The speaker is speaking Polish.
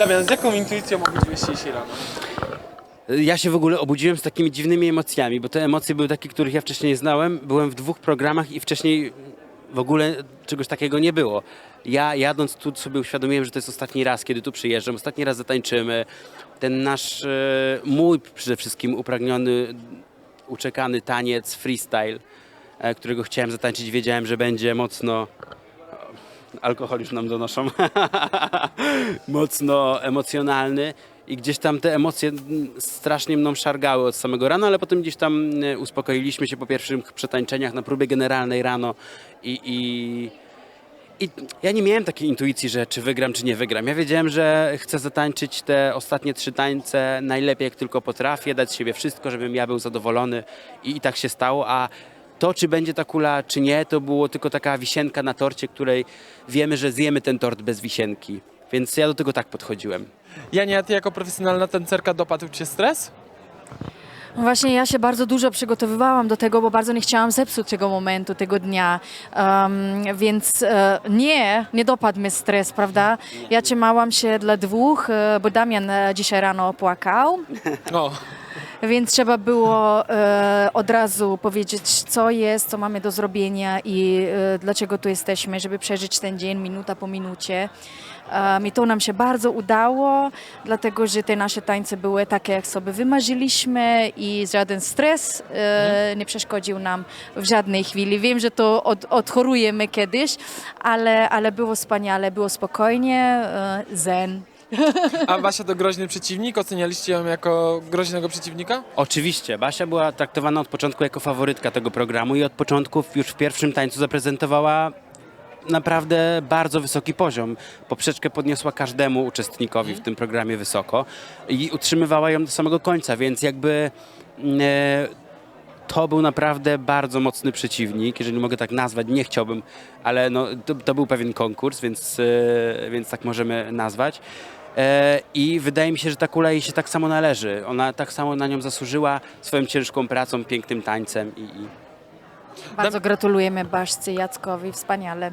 Damian, z jaką intuicją obudziłeś się dzisiaj rano? Ja się w ogóle obudziłem z takimi dziwnymi emocjami, bo te emocje były takie, których ja wcześniej nie znałem. Byłem w dwóch programach i wcześniej w ogóle czegoś takiego nie było. Ja jadąc tu sobie uświadomiłem, że to jest ostatni raz, kiedy tu przyjeżdżam, ostatni raz zatańczymy. Ten nasz, e, mój przede wszystkim upragniony, uczekany taniec, freestyle, e, którego chciałem zatańczyć, wiedziałem, że będzie mocno alkohol już nam donoszą, mocno emocjonalny i gdzieś tam te emocje strasznie mną szargały od samego rana, ale potem gdzieś tam e, uspokoiliśmy się po pierwszych przetańczeniach na próbie generalnej rano i, i, i ja nie miałem takiej intuicji, że czy wygram, czy nie wygram. Ja wiedziałem, że chcę zatańczyć te ostatnie trzy tańce najlepiej jak tylko potrafię, dać siebie wszystko, żebym ja był zadowolony i, i tak się stało, a to, czy będzie ta kula, czy nie, to było tylko taka wisienka na torcie, której wiemy, że zjemy ten tort bez wisienki. Więc ja do tego tak podchodziłem. Jania, a ty jako profesjonalna tancerka dopadł cię stres? Właśnie ja się bardzo dużo przygotowywałam do tego, bo bardzo nie chciałam zepsuć tego momentu, tego dnia. Um, więc e, nie, nie dopadł mnie stres, prawda? Ja trzymałam się dla dwóch, e, bo Damian e, dzisiaj rano płakał. O, Więc trzeba było e, od razu powiedzieć, co jest, co mamy do zrobienia i e, dlaczego tu jesteśmy, żeby przeżyć ten dzień minuta po minucie. Um, I to nam się bardzo udało, dlatego że te nasze tańce były takie, jak sobie wymarzyliśmy i żaden stres e, nie przeszkodził nam w żadnej chwili. Wiem, że to od, odchorujemy kiedyś, ale, ale było wspaniale, było spokojnie, e, zen. A Basia to groźny przeciwnik? Ocenialiście ją jako groźnego przeciwnika? Oczywiście, Basia była traktowana od początku jako faworytka tego programu i od początku już w pierwszym tańcu zaprezentowała naprawdę bardzo wysoki poziom. Poprzeczkę podniosła każdemu uczestnikowi w tym programie wysoko i utrzymywała ją do samego końca, więc jakby mm, e, to był naprawdę bardzo mocny przeciwnik, jeżeli mogę tak nazwać, nie chciałbym, ale no, to, to był pewien konkurs, więc, e, więc tak możemy nazwać. E, I wydaje mi się, że ta kula jej się tak samo należy. Ona tak samo na nią zasłużyła swoją ciężką pracą, pięknym tańcem i, i Bardzo gratulujemy Baszce Jackowi, wspaniale.